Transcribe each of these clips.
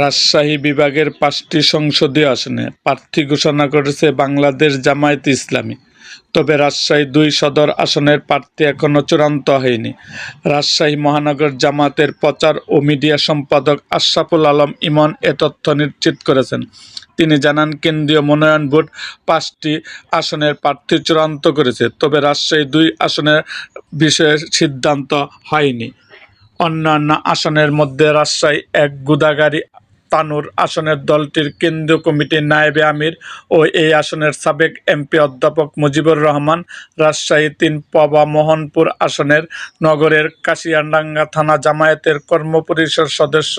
রাজশাহী বিভাগের পাঁচটি সংসদীয় আসনে প্রার্থী ঘোষণা করেছে বাংলাদেশ জামায়াতে ইসলামী। তবে রাজশাহী দুই সদর আসনের প্রার্থী এখনও চূড়ান্ত হয়নি। রাজশাহী মহানগর জামাতের প্রচার ও মিডিয়া সম্পাদক আশরাফুল আলম ইমন এ তথ্য নিশ্চিত করেছেন। তিনি জানান, কেন্দ্রীয় মনোনয়ন বোর্ড পাঁচটি আসনের প্রার্থী চূড়ান্ত করেছে, তবে রাজশাহী দুই আসনের বিষয়ে সিদ্ধান্ত হয়নি। অন্যান্য আসনের মধ্যে রাজশাহী এক গুদাগাড়ি তানুর আসনের দলটির কেন্দ্রীয় কমিটির নায়েবে আমির ও এই আসনের সাবেক এমপি অধ্যাপক মুজিবুর রহমান রাজশাহী তিন পবা মোহনপুর আসনের নগরের কাশিয়াডাঙ্গা থানা জামায়াতের কর্মপরিষদ সদস্য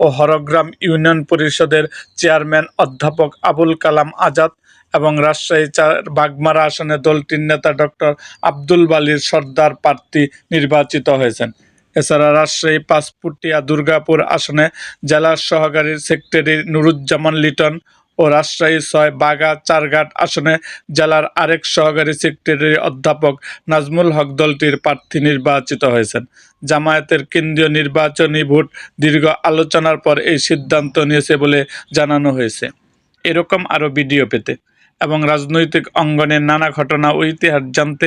ও হরগ্রাম ইউনিয়ন পরিষদের চেয়ারম্যান অধ্যাপক আবুল কালাম আজাদ এবং রাজশাহী চার বাগমারা আসনে দলটির নেতা ডক্টর আব্দুল বালির সর্দার প্রার্থী নির্বাচিত হয়েছেন। এছাড়া রাজশাহী, পাঁচপুটিয়া, দুর্গাপুর আসনে জেলার সহকারী সেক্রেটারি নুরুজ্জামান লিটন ও রাজশাহী ছয় বাগা চারঘাট আসনে জেলার আরেক সহকারী সেক্রেটারি অধ্যাপক নাজমুল হক দলটির প্রার্থী নির্বাচিত হয়েছেন। জামায়াতের কেন্দ্রীয় নির্বাচনী ভোট দীর্ঘ আলোচনার পর এই সিদ্ধান্ত নিয়েছে বলে জানানো হয়েছে। এরকম আরও ভিডিও পেতে এবং রাজনৈতিক অঙ্গনের নানা ঘটনা ও ইতিহাস জানতে